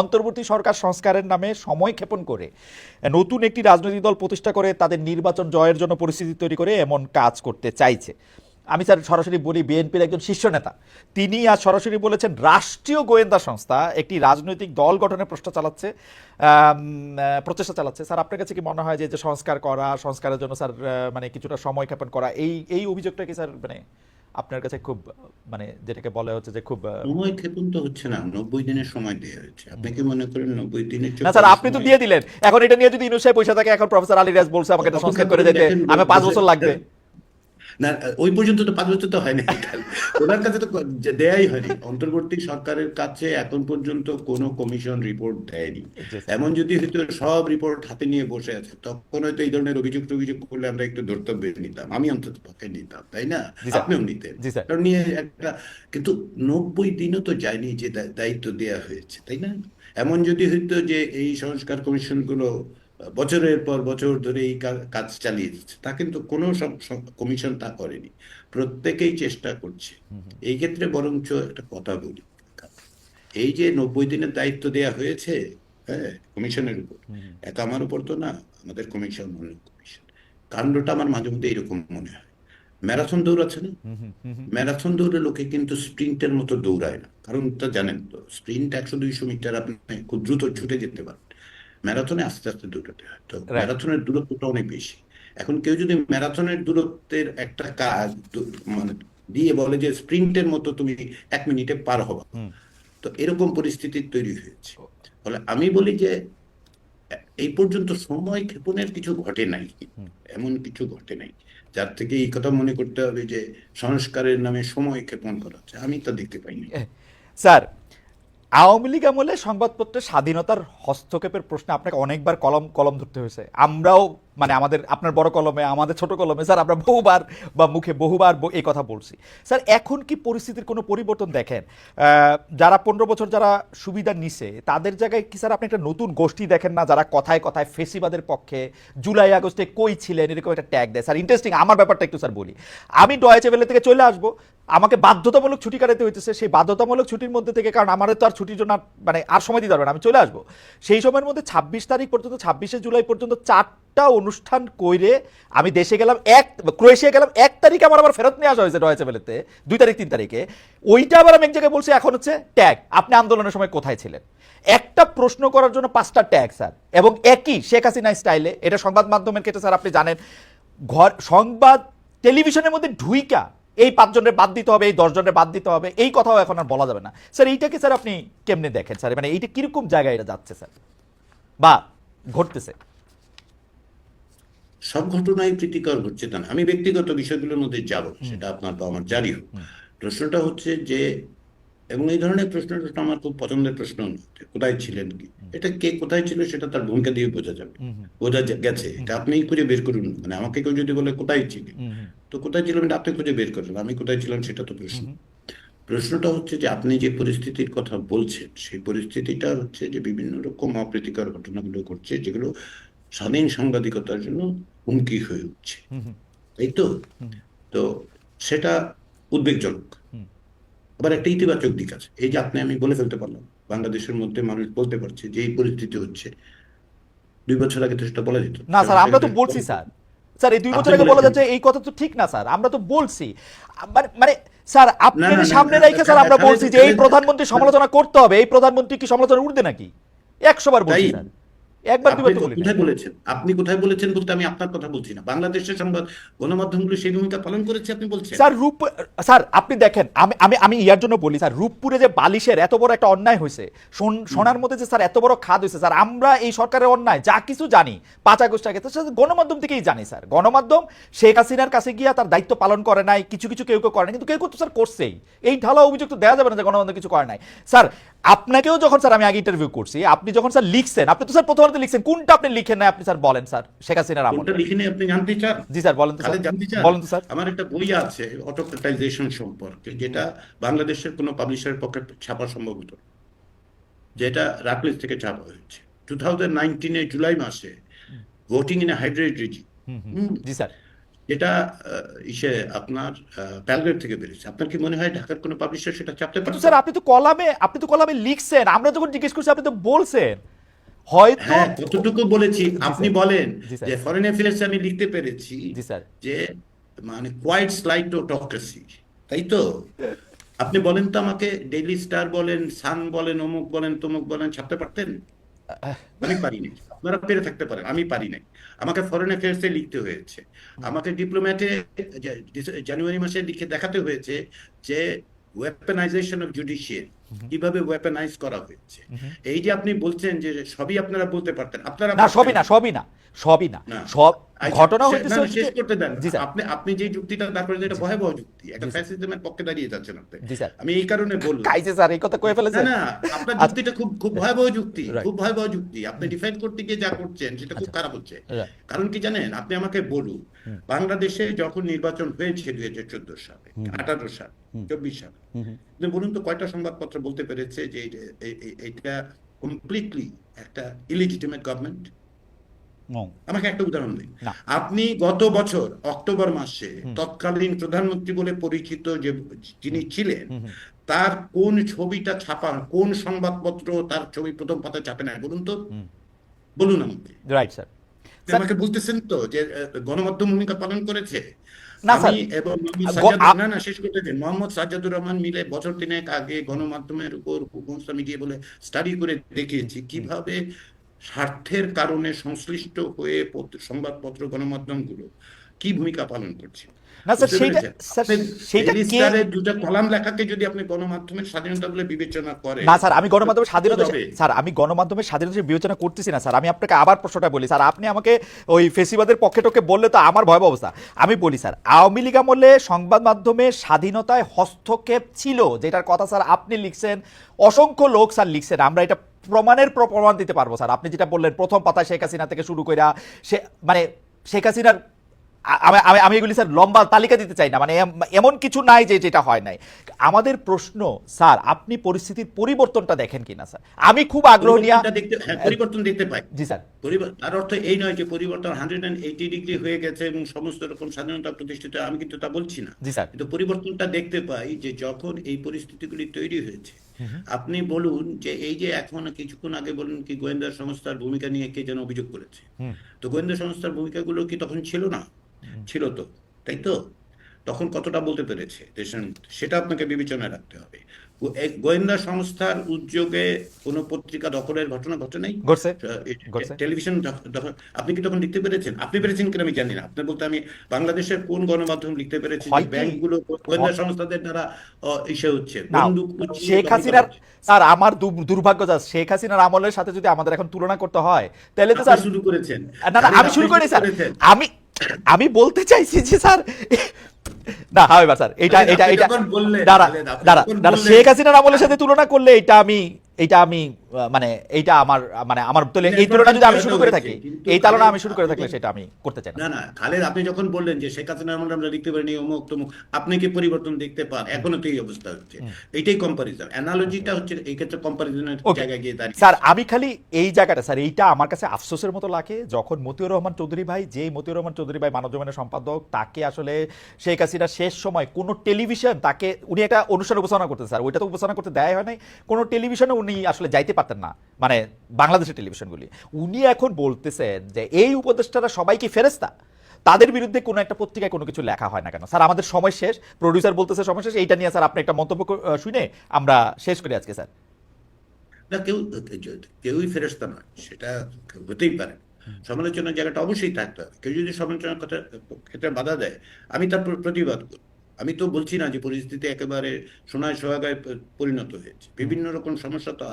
অন্তর্বর্তী সরকার সংস্কারের নামে সময় ক্ষেপণ করে নতুন একটি রাজনৈতিক দল প্রতিষ্ঠা করে তাদের নির্বাচন জয়ের জন্য পরিস্থিতি তৈরি করে এমন কাজ করতে চাইছে। আমি স্যার সরাসরি বলি বিএনপির একজন শীর্ষ নেতা। তিনি আজ সরাসরি বলেছেন, রাষ্ট্রীয় গোয়েন্দা সংস্থা একটি রাজনৈতিক দল গঠনের প্রশ্ন চালাচ্ছে প্রচেষ্টা চালাচ্ছে। স্যার, আপনার কাছে কি মনে হয় যে সংস্কার করা, সংস্কারের জন্য স্যার মানে কিছুটা সময় ক্ষেপণ করা, এই এই অভিযোগটা কি স্যার মানে আপনার কাছে খুব মানে যেটাকে বলা হচ্ছে যে খুব সময় ক্ষেপণ তো হচ্ছে না নব্বই দিনের সময় দেওয়া হয়েছে। আপনি কি মনে করেন নব্বই দিনের না স্যার আপনি তো দিয়ে দিলেন। এখন এটা নিয়ে যদি ইনুসাই পয়সা থাকে এখন প্রফেসর আলী রাজ বলছে আমাকে এটা সংস্কার করে দিতে আমি পাঁচ বছর লাগবে। না ওই পর্যন্ত তো পাঁচ বছর তো হয়নি ওনার কাছে তো দেয়াই হয়নি। অন্তর্বর্তী সরকারের কাছে এখন পর্যন্ত কোনো কমিশন রিপোর্ট দেয়নি। এমন যদি হয়তো সব রিপোর্ট হাতে নিয়ে বসে আছে তখন হয়তো এই ধরনের অভিযোগ টভিযোগ করলে আমরা একটু ধর্তব্য নিতাম। আমি অন্তত পক্ষে নিতাম তাই না? আপনিও নিতেন। কারণ নিয়ে একটা কিন্তু নব্বই দিনও তো যায়নি যে দায়িত্ব দেয়া হয়েছে তাই না? এমন যদি হইতো যে এই সংস্কার কমিশনগুলো বছরের পর বছর ধরে এই কাজ চালিয়ে যাচ্ছে। তা কিন্তু কোনো কমিশন তা করেনি। প্রত্যেকেই চেষ্টা করছে। এই ক্ষেত্রে বরঞ্চ একটা কথা বলি। এই যে নব্বই দিনের দায়িত্ব দেয়া হয়েছে হ্যাঁ কমিশনের উপর একা আমার উপর তো না আমাদের কমিশন অনেক কমিশন। কাণ্ডটা আমার মাঝে মধ্যে এরকম মনে হয়। ম্যারাথন দৌড় আছে না ম্যারাথন দৌড়ে লোকে কিন্তু স্প্রিন্টের মতো দৌড়ায় না। কারণ তা জানেন তো স্প্রিন্ট একশো দুইশো মিটার আপনি খুব দ্রুত ছুটে যেতে পারেন ম্যারাথনে আস্তে আস্তে দৌড়াতে হয়। তো ম্যারাথনের দূরত্বটা অনেক বেশি। এখন কেউ যদি ম্যারাথনের দূরত্বের একটা কাজ মানে দিয়ে বলে যে স্প্রিন্টের মতো তুমি এক মিনিটে পার হবা। তো এরকম পরিস্থিতি তৈরি হয়েছে। ফলে আমি বলি যে এই পর্যন্ত সময় ক্ষেপণের কিছু ঘটে নাই। এমন কিছু ঘটে নাই। যার থেকে এই কথা মনে করতে হবে যে সংস্কারের নামে সময় ক্ষেপণ করা হচ্ছে। আমি তা দেখতে পাইনি। স্যার আওয়ামী লীগ আমলে সংবাদপত্রের স্বাধীনতার হস্তক্ষেপের প্রশ্নে আপনাকে অনেকবার কলম কলম ধরতে হয়েছে। আমরাও মানে আমাদের, আপনার বড় কলমে, আমাদের ছোট কলমে, স্যার, আমরা বহুবার বা মুখে বহুবার এই কথা বলছি। স্যার, এখন কি পরিস্থিতির কোনো পরিবর্তন দেখেন? যারা পনেরো বছর যারা সুবিধা নিছে, তাদের জায়গায় কি, স্যার, আপনি একটা নতুন গোষ্ঠী দেখেন না, যারা কথায় কথায় ফেসিবাদের পক্ষে জুলাই, আগস্টে কই ছিলেন, এরকম একটা ট্যাগ দেয়? স্যার ইন্টারেস্টিং আমার ব্যাপারটা একটু, স্যার, বলি। আমি ডয়েচে বেলে থেকে চলে আসব। আমাকে বাধ্যতামূলক ছুটি কাটাতে হইতেছে, সেই বাধ্যতামূলক ছুটির মধ্যে থেকে, কারণ আমাদের তো আর ছুটির জন্য মানে আর সময় দিতে পারবে না, আমি চলে আসব। সেই সময়ের মধ্যে ছাব্বিশ তারিখ পর্যন্ত, ছাব্বিশে জুলাই পর্যন্ত চারটা অনুষ্ঠান কইরে আমি দেশে গেলাম এক, ক্রোয়েশিয়া গেলাম এক তারিখে আমার আবার ফেরত নিয়ে আসা হয়েছে ডয়েচে বেলেতে, দুই তারিখ, তিন তারিখে। ওইটা আবার আমি এক জায়গায় বলছি, এখন হচ্ছে ট্যাগ। আপনি আন্দোলনের সময় কোথায় ছিলেন? একটা প্রশ্ন করার জন্য পাঁচটা ট্যাগ, স্যার। এবং একই শেখ হাসিনা স্টাইলে, এটা সংবাদ মাধ্যমের ক্ষেত্রে, স্যার, আপনি জানেন, ঘর, সংবাদ টেলিভিশনের মধ্যে ঢুইকা, এই পাঁচজনের বাদ দিতে হবে, এই দশজনের বাদ দিতে হবে, এই কথাও এখন আর বলা যাবে না। স্যার এইটাকে স্যার, আপনি কেমনে দেখেন, স্যার? মানে এইটা কীরকম জায়গায় এটা যাচ্ছে, স্যার? বা, ঘটতেছে। সব ঘটনাই প্রীতিকর ঘটছে তা না। আমি ব্যক্তিগত বিষয়গুলোর মধ্যে যাব সেটা আপনার বা আমার জারি হোক। প্রশ্নটা হচ্ছে যে এবং এই ধরনের প্রশ্ন টশ্ন আমার খুব পছন্দের প্রশ্ন কোথায় ছিলেন কি? এটা কে কোথায় ছিল সেটা তার ভূমিকা দিয়ে বোঝা যাবে। বোঝা গেছে। এটা আপনি খুঁজে বের করুন। মানে আমাকে কেউ যদি বলে কোথায় ছিল তো কোথায় ছিলাম এটা আপনি খুঁজে বের করলেন আমি কোথায় ছিলাম সেটা তো প্রশ্ন। প্রশ্নটা হচ্ছে যে আপনি যে পরিস্থিতির কথা বলছেন সেই পরিস্থিতিটা হচ্ছে যে বিভিন্ন রকম অপ্রীতিকর ঘটনাগুলো ঘটছে যেগুলো স্বাধীন সাংবাদিকতার জন্য হুমকি হয়ে উঠছে। তাই তো? তো সেটা উদ্বেগজনক। আবার একটা ইতিবাচক দিক আছে। এই যে আপনি আমি বলে ফেলতে পারলাম বাংলাদেশের মধ্যে মানুষ বলতে পারছে যে এই পরিস্থিতি হচ্ছে। দুই বছর আগে তো সেটা বলা যেত। না স্যার আমরা তো বলছি স্যার। স্যার এই দুই বছর আগে বলা যাচ্ছে এই কথা তো ঠিক না স্যার। আমরা তো বলছি। মানে মানে স্যার আপনার সামনে রেখে স্যার আমরা বলছি যে এই প্রধানমন্ত্রী সমালোচনা করতে হবে এই প্রধানমন্ত্রী কি সমালোচনা উঠবে নাকি? একশো বার বলছি স্যার। একবার দুবার তো তো কোথায় বলেছেন? আপনি কোথায় বলেছেন বলতে আমি আপনার কথা বলছি না। বাংলাদেশের সংবাদ গণমাধ্যমগুলো সেই ভূমিকা পালন করেছে আপনি বলছেন? স্যার রূপ স্যার আপনি দেখেন আমি আমি আমি ইয়ার জন্য বলি স্যার রূপপুরে যে বালিশের এত বড় একটা অন্যায় হয়েছে সোনার মধ্যে যে স্যার এত বড় খাদ হয়েছে স্যার আমরা এই সরকারের অন্যায় যা কিছু জানি পাঁচ আগস্ট আগে গণমাধ্যম থেকেই জানি স্যার। গণমাধ্যম শেখ হাসিনার কাছে গিয়া তার দায়িত্ব পালন করে নাই কিছু কিছু কেউ কেউ করে নাই কিন্তু কেউ কেউ তো স্যার করছেই। এই ঢালা অভিযোগ তো দেওয়া যাবে না যে গণমাধ্যম কিছু করে নাই। স্যার আপনাকেও যখন স্যার আমি আগে ইন্টারভিউ করছি আপনি যখন স্যার লিখছেন আপনি তো স্যার প্রথমত লিখছেন কোনটা আপনি লিখেন না আপনি স্যার বলেন স্যার শেখ হাসিনার আমলে। কোনটা লিখে আপনি জানতে চান? জি স্যার বলেন তো স্যার। জানতে চান? বলেন তো স্যার। আমার একটা বই আছে অটোক্রেটাইজেশন সম্পর্কে যেটা বাংলাদেশের কোনো পাবলিশারের পক্ষে ছাপা সম্ভব হতো যেটা রাকলিস থেকে ছাপা হয়েছে। টু থাউজেন্ড নাইনটিনে জুলাই মাসে ভোটিং ইন হাইড্রেট রিজি জি স্যার। যেটা ইসে আপনার প্যালগ্রেড থেকে বেরিয়েছে। আপনার কি মনে হয় ঢাকার কোনো পাবলিশার সেটা চাপতে পারবে স্যার আপনি তো কলামে আপনি তো কলামে লিখছেন। আমরা যখন জিজ্ঞেস করছি আপনি তো বলছেন। হয়তো হ্যাঁ কতটুকু বলেছি? আপনি বলেন যে ফরেন অ্যাফেয়ার্স আমি লিখতে পেরেছি স্যার। যে মানে কোয়াইট স্লাইডোটক্রেসি তাই তো? আপনি বলেন তো আমাকে ডেইলি স্টার বলেন সান বলেন অমুক বলেন তমুক বলেন ছাপতে পারতেন? আমি পারি নাই। আপনারা পেরে থাকতে পারেন আমি পারি নাই। আমাকে ফরেন অ্যাফেয়ার্সে লিখতে হয়েছে। আমাকে ডিপ্লোম্যাটে জানুয়ারি মাসে লিখে দেখাতে হয়েছে যে ওয়েপেনাইজেশন অফ জুডিশিয়ারি কীভাবে ওয়েপেনাইজ করা হয়েছে। এই যে আপনি বলছেন যে সবই আপনারা বলতে পারতেন আপনারা না সবই না সবই না সবই না। সব ঘটনা হইতেছে শেষ করতে দেন। আপনি আপনি যে যুক্তিটা তারপরে যেটা ভয়াবহ যুক্তি। একটা ফ্যাসিজমের পক্ষে দাঁড়িয়ে যাচ্ছেন আপনি। আমি এই কারণে বললাম। কাইছে স্যার এই কথা কয়ে ফেলেছেন? না আপনার আচ্ছা। যুক্তিটা খুব খুব ভয়াবহ যুক্তি খুব ভয়াবহ যুক্তি। আপনি ডিফাইন করতে গিয়ে যা করছেন সেটা খুব আচ্ছা। খারাপ হচ্ছে। কারণ কি জানেন? আপনি আমাকে বলুন বাংলাদেশে যখন নির্বাচন হয়েছে দুই হাজার চোদ্দ সালে আঠারো সাল চব্বিশ সাল। বলুন তো কয়টা সংবাদপত্র বলতে পেরেছে যে এইটা কমপ্লিটলি একটা ইলিজিটিমেট গভর্নমেন্ট। আমাকে একটা উদাহরণ দিন। আপনি গত বছর অক্টোবর মাসে তৎকালীন প্রধানমন্ত্রী বলে পরিচিত যে যিনি ছিলেন। তার কোন ছবিটা ছাপা কোন সংবাদপত্র তার ছবি প্রথম পাতায় ছাপে না বলুন তো। বলুন আমাকে। রাইট স্যার আমাকে বলতেছেন তো যে গণমাধ্যম ভূমিকা পালন করেছে। আমি এবং না না শেষ করতে দিন। মোহাম্মদ সাজ্জাদুর রহমান মিলে বছর তিনেক আগে গণমাধ্যমের উপর গিয়ে বলে স্টাডি করে দেখিয়েছি। কীভাবে স্বার্থের কারণে সংশ্লিষ্ট হয়ে পত্র- সংবাদপত্র গণমাধ্যমগুলো কি ভূমিকা পালন করছে? দুটো কলাম লেখাকে যদি আপনি গণমাধ্যমের স্বাধীনতা বলে বিবেচনা করেন না স্যার আমি গণমাধ্যমের স্বাধীনতা স্যার আমি গণমাধ্যমের স্বাধীনতা বিবেচনা করতেছি না স্যার আমি আপনাকে আবার প্রশ্নটা বলি স্যার আপনি আমাকে ওই ফেসিবাদের পক্ষে টকে বললে তো আমার ভয়াবহ অবস্থা। আমি বলি স্যার আওয়ামী লীগ আমলে সংবাদ মাধ্যমের স্বাধীনতায় হস্তক্ষেপ ছিল যেটার কথা স্যার আপনি লিখছেন অসংখ্য লোক স্যার লিখছেন আমরা এটা প্রমাণের প্রমাণ দিতে পারব স্যার। আপনি যেটা বললেন প্রথম পাতা শেখ হাসিনা থেকে শুরু করে সে মানে শেখ হাসিনার আমি আমি এগুলি স্যার লম্বা তালিকা দিতে চাই না। মানে এমন কিছু নাই যে যেটা হয় নাই। আমাদের প্রশ্ন স্যার আপনি পরিস্থিতির পরিবর্তনটা দেখেন কিনা স্যার? আমি খুব আগ্রহ নিয়ে দেখতে হ্যাঁ পরিবর্তন দেখতে পাই। জি স্যার। তার অর্থ এই নয় যে পরিবর্তন হান্ড্রেড অ্যান্ড এইটি ডিগ্রি হয়ে গেছে এবং সমস্ত রকম স্বাধীনতা প্রতিষ্ঠিত আমি কিন্তু তা বলছি না। কিন্তু পরিবর্তনটা দেখতে পাই যে যখন এই পরিস্থিতিগুলি তৈরি হয়েছে আপনি বলুন যে এই যে এখন কিছুক্ষণ আগে বলুন কি গোয়েন্দা সংস্থার ভূমিকা নিয়ে কে যেন অভিযোগ করেছে। তো গোয়েন্দা সংস্থার ভূমিকাগুলো কি তখন ছিল না? ছিল তো তাই তো? তখন কতটা বলতে পেরেছে? সেটা আপনাকে বিবেচনায় রাখতে হবে। গোয়েন্দা সংস্থার উদ্যোগে কোনো পত্রিকা দখলের ঘটনা ঘটে নাই। টেলিভিশন আপনি কি তখন লিখতে পেরেছেন? আপনি পেরেছেন কিনা আমি জানি না। আপনি বলতে আমি বাংলাদেশের কোন গণমাধ্যম লিখতে পেরেছি? ব্যাংকগুলো গোয়েন্দা সংস্থাদের দ্বারা ইসে হচ্ছে? বন্দুক শেখ হাসিনার স্যার আমার দুর্ভাগ্য যা শেখ হাসিনার আমলের সাথে যদি আমাদের এখন তুলনা করতে হয় তাহলে তো স্যার শুরু করেছেন। না না আমি শুরু করি স্যার। করেছেন। আমি আমি বলতে চাইছি যে স্যার না হবে স্যার এটা এটা এটা দাঁড়া দাঁড়া দাঁড়া শেখ হাসিনার আমলের সাথে তুলনা করলে এটা আমি এটা আমি মানে এইটা আমার মানে আমার তাহলে এই তুলনা যদি আমি শুরু করে থাকি এই তুলনা আমি শুরু করে থাকলে সেটা আমি করতে চাই না। না খালেদ আপনি যখন বললেন যে শেখ হাসিনার আমলে আমরা লিখতে পারিনি অমুক তমুক আপনি কি পরিবর্তন দেখতে পান? এখনও তো এই অবস্থা হচ্ছে। এইটাই কম্পারিজন অ্যানালজিটা হচ্ছে এই ক্ষেত্রে কম্পারিজনের. জায়গায় গিয়ে দাঁড়িয়ে। স্যার আমি খালি এই জায়গাটা স্যার এইটা আমার কাছে আফসোসের মতো লাগে যখন মতিউর রহমান চৌধুরী ভাই যেই মতিউর রহমান চৌধুরী ভাই মানব জমিনের সম্পাদক তাকে আসলে শেখ হাসিনা শেষ সময় কোনো টেলিভিশন তাকে উনি একটা অনুষ্ঠান উপস্থাপনা করতে স্যার ওইটা তো উপস্থাপনা করতে দেয় হয় নাই কোনো টেলিভিশনে উনি আসলে যাইতে পারতেন না মানে বাংলাদেশের টেলিভিশনগুলি। উনি এখন বলতেছেন যে, এই উপদেষ্টারা সবাই কি ফেরেস্তা তাদের বিরুদ্ধে কোনো একটা পত্রিকায় কোনো কিছু লেখা হয় না কেন? স্যার, আমাদের সময় শেষ। প্রডিউসার বলতেছে সময় শেষ। এইটা নিয়ে স্যার আপনি একটা মন্তব্য শুনে আমরা শেষ করি আজকে, স্যার। না, কেউ কেউই ফেরস্তা নয়। সেটা হতেই পারে। সমালোচনার জায়গাটা অবশ্যই থাকতে হবে। কেউ যদি সমালোচনার কথা, ক্ষেত্রে বাধা দেয়, আমি তার প্রতিবাদ আমি তো বলছি না যে, পরিস্থিতি একেবারে সোনায় সোহাগায় পরিণত হয়েছে। বিভিন্ন রকম সমস্যা তো